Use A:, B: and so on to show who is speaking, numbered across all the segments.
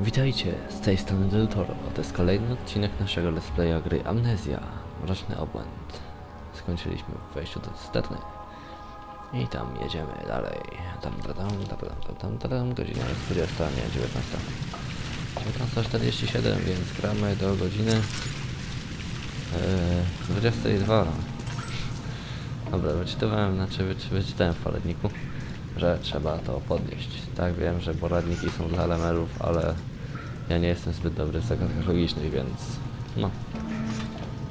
A: Witajcie, z tej strony Del Toro. To jest kolejny odcinek naszego let's playa gry Amnezja, Mroczny Obłęd. Skończyliśmy w wejściu do cysterny. I tam jedziemy dalej. Tam, tam, tam, tam, tam, tam, tam, tam. Godzina jest 20, nie 19. 19.47, więc gramy do godziny yy, 22. Dobra, wyczytałem, znaczy wyczy, wyczytałem w poradniku, że trzeba to podnieść. Tak, wiem, że poradniki są dla lemerów, ale ja nie jestem zbyt dobry w zagadkach logicznych, więc no,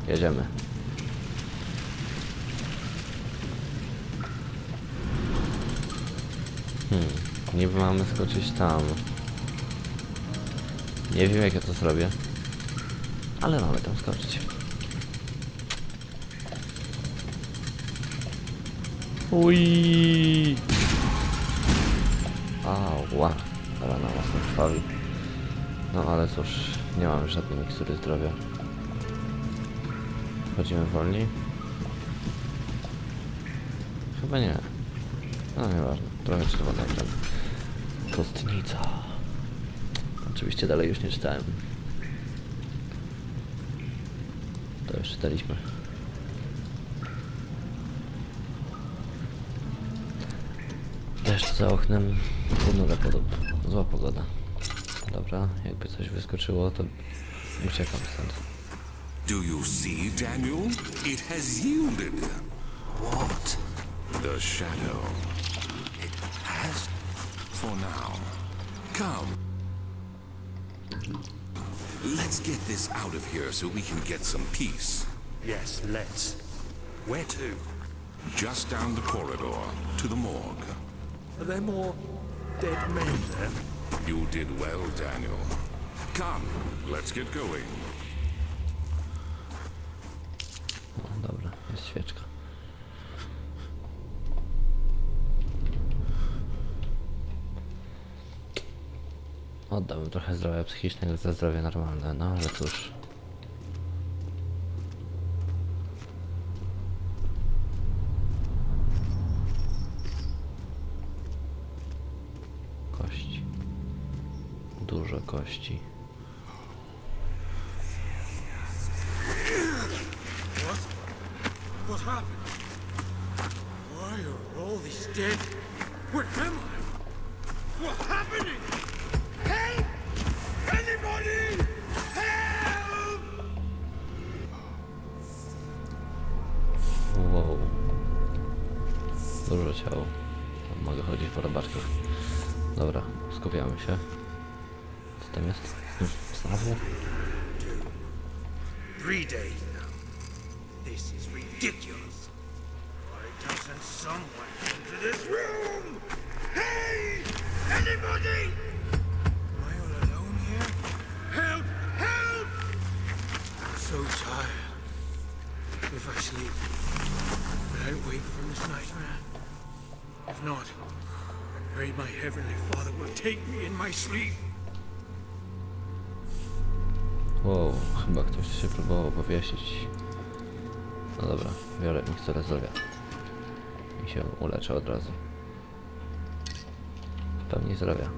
A: jedziemy. Hmm, niby mamy skoczyć tam. Nie wiem jak ja to zrobię, ale mamy tam skoczyć. Ui. Ała, rana mocno krwawi. No ale cóż, nie mamy żadnej mikstury zdrowia. Chodzimy wolniej? Chyba nie. No nieważne, trochę czerwony ekran. Kostnica. Oczywiście dalej już nie czytałem. To już czytaliśmy. Deszcz za oknem, ponura podobno. Zła pogoda. Dobra, jakby coś wyskoczyło, to uciekam stąd.
B: Do you see, Daniel? It has yielded. What? The shadow. It has for now. Come. Let's get this out of here so we can get some peace.
C: Yes, let's. Where to?
B: Just down the corridor to the morgue.
C: Are there more dead men there?
B: You did well, Daniel. Come, let's get going.
A: No dobra, jest świeczka. Oddałbym trochę zdrowia psychicznego za zdrowie normalne, no ale cóż. Kości. Dużo kości. Dużo ciał. Mogę chodzić po robaczkach. Dobra, skupiamy się. Co?
C: Three days now. This is ridiculous. Why doesn't someone into this room? Hey! Anybody! Am I all alone here? Help! Help! I'm so tired. If I sleep, will I wake from this nightmare? If not, I pray my heavenly Father will take me in my sleep.
A: Wow, chyba ktoś się próbował powiesić. No dobra, biorę miksturę zdrowia. I się uleczę od razu. Pełni zdrowia.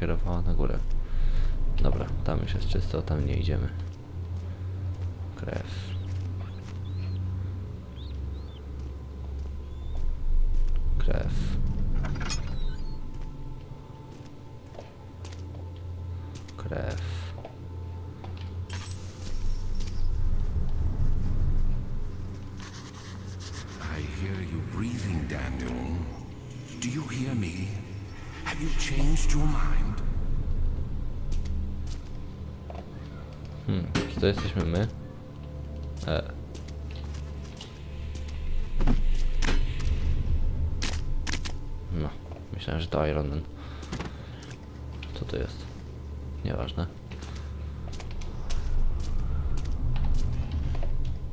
A: Kierowała na górę. Dobra, tam już jest czysto, tam nie idziemy. Krew. Krew. Krew.
B: Do you hear me? Have you changed your mind?
A: to jesteśmy my. E. No, myślałem, że to Iron Man. Co to jest? Nieważne.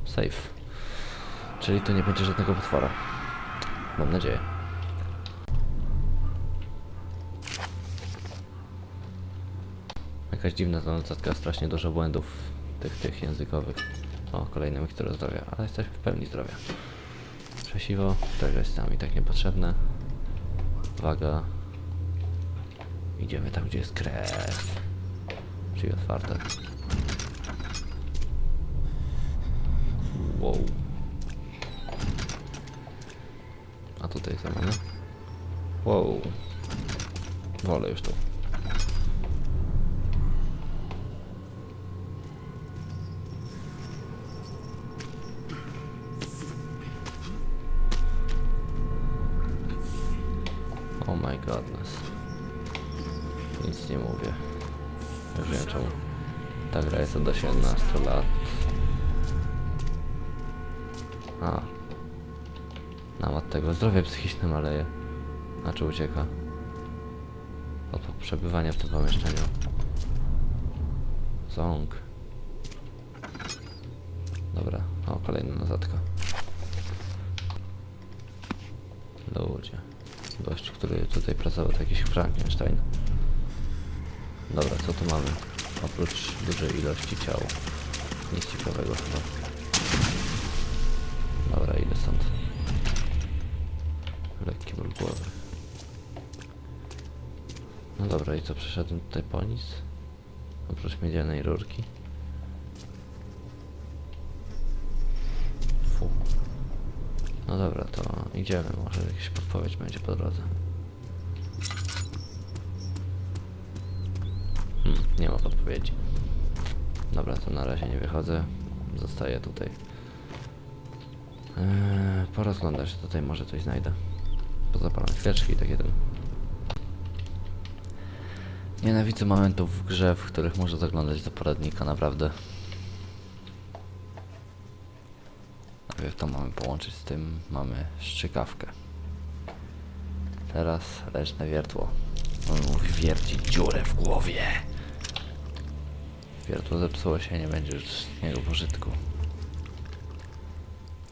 A: Safe. Czyli tu nie będzie żadnego potwora. Mam nadzieję. Jakaś dziwna ta notatka, strasznie dużo błędów tych, tych językowych. O, kolejny mikstury zdrowia, ale jesteśmy w pełni zdrowia. Przesiwo, tego jest nam i tak niepotrzebne. Uwaga. Idziemy tam, gdzie jest krew. Czyli otwarte. Wow. A tutaj co mamy? Wow. Wolę już tu. Oh my godness. Nic nie mówię. Już wiem czemu. Ta gra jest od 18 lat. A. Nam od tego zdrowie psychiczne maleje. Znaczy ucieka. Od przebywania w tym pomieszczeniu. Ząg. Dobra, o kolejna notatka. Ludzie. Gość, który tutaj pracował, to jakiś Frankenstein. Dobra, co tu mamy? Oprócz dużej ilości ciał. Nic ciekawego chyba. Dobra, idę stąd. Lekki ból głowy. No dobra, i co, przeszedłem tutaj po nic? Oprócz miedzianej rurki. No dobra, to idziemy, może jakaś podpowiedź będzie po drodze. Hmm, nie ma podpowiedzi. Dobra, to na razie nie wychodzę. Zostaję tutaj. Eee, porozglądać się tutaj, może coś znajdę. Pozapalam świeczki i takie ten. Nienawidzę momentów w grze, w których muszę zaglądać do poradnika, naprawdę. Najpierw to mamy połączyć z tym, mamy szczykawkę. Teraz ręczne wiertło. On mówi wiercić dziurę w głowie. Wiertło zepsuło się, nie będzie już z niego pożytku.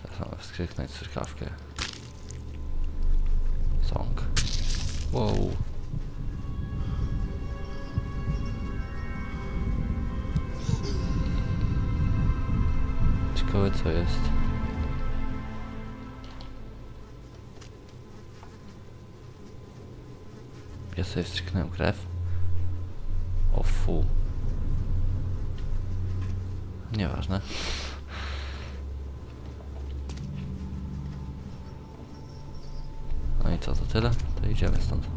A: Teraz mamy wskrzyknąć strzykawkę. Song. Wow. Ciekawe co jest. Ja sobie wstrzyknąłem krew. O fu. Nieważne. No i co, to tyle? To idziemy stąd.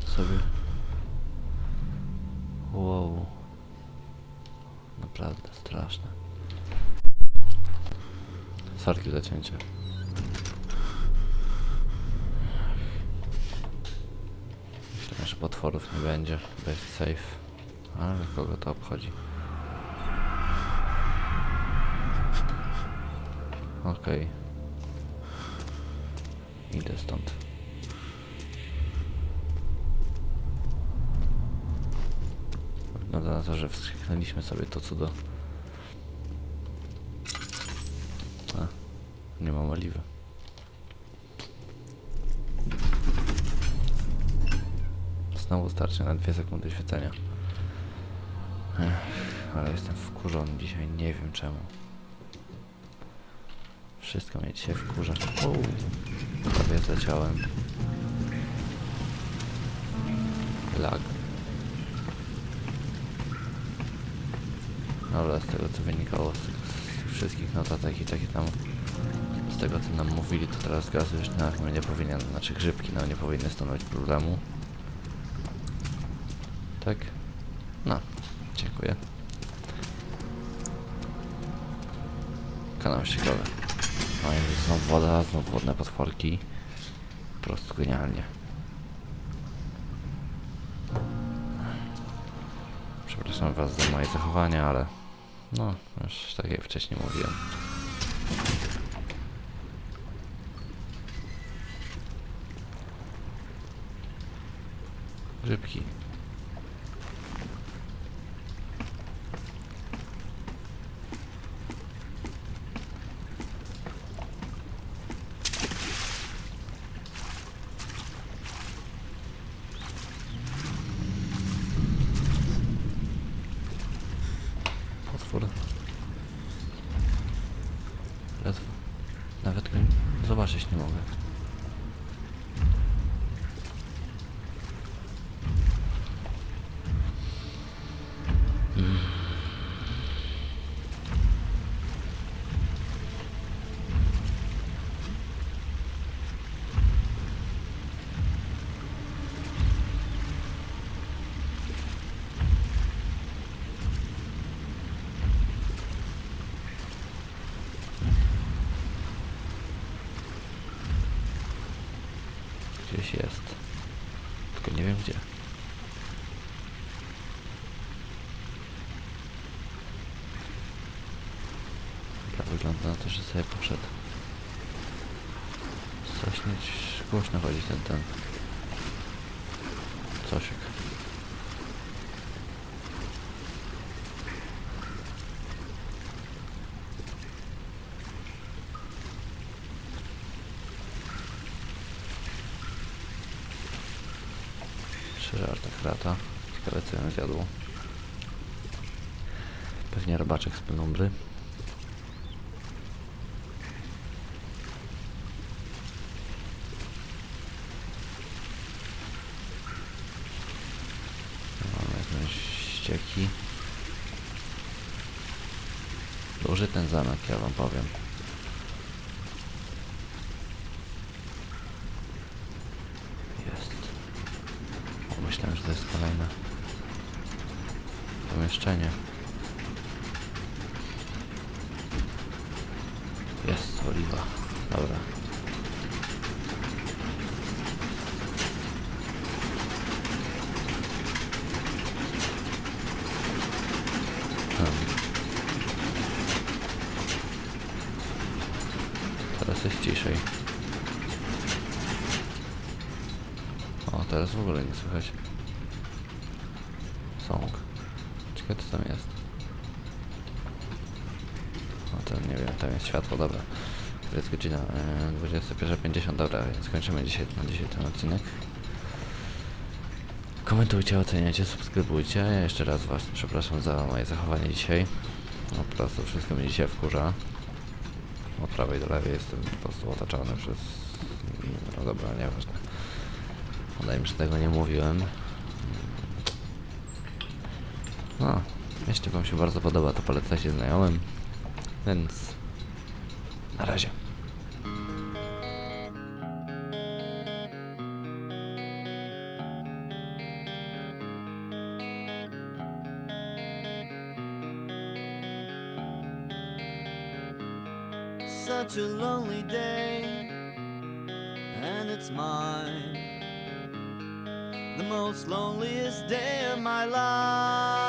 A: Sobie. Wow. Naprawdę straszne. Sorki za cięcie. Myślałem, że potworów nie będzie, bo jest safe. Ale kogo to obchodzi? Okej. Idę stąd. Wygląda na to, że wskrzyknęliśmy sobie to cudo. A, nie mam oliwy. Znowu starczy na dwie sekundy świecenia. Ech, ale jestem wkurzony dzisiaj, nie wiem czemu. Wszystko mnie dzisiaj wkurza. Uuu, prawie zleciałem. Lag. Ale z tego co wynikało z, z wszystkich notatek i takie tam z tego co nam mówili, to teraz gaz już na chyba nie powinien, znaczy grzybki no nie powinny stanowić problemu. Tak? No, dziękuję. Kanał ściekowy. No i znowu woda, znowu wodne potworki. Po prostu genialnie. Przepraszam was za moje zachowania, ale no, już tak jak wcześniej mówiłem. Grzybki. Potwór. Ledwo. Nawet go zobaczyć nie mogę. Jest. Tylko nie wiem gdzie. Dobra, wygląda na to, że sobie poszedł. Coś mieć głośno chodzi ten ten. Cosiek. Trzy artefrata. Ciekawe co ją zjadło. Pewnie robaczek z penumbry. Mamy jakieś ścieki. Duży ten zamek, ja wam powiem. Jest. Myślałem, że to jest kolejne pomieszczenie. Jest oliwa. Dobra. Hmm. Teraz jest ciszej. O, teraz w ogóle nie słychać. Song. Ciekawe tam jest. No to nie wiem, tam jest światło, dobra. Jest godzina e, 21.50, dobra, więc kończymy dzisiaj, na dzisiaj ten odcinek. Komentujcie, oceniajcie, subskrybujcie. Ja jeszcze raz was przepraszam za moje zachowanie dzisiaj. No, po prostu wszystko mnie dzisiaj wkurza. Od prawej do lewej jestem po prostu otaczany przez... No dobra, nieważne. Wydaje mi się, że tego nie mówiłem. No, jeśli wam się bardzo podoba, to polecajcie znajomym. Więc... Na razie.
D: Such a lonely day, and it's mine. The most loneliest day of my life.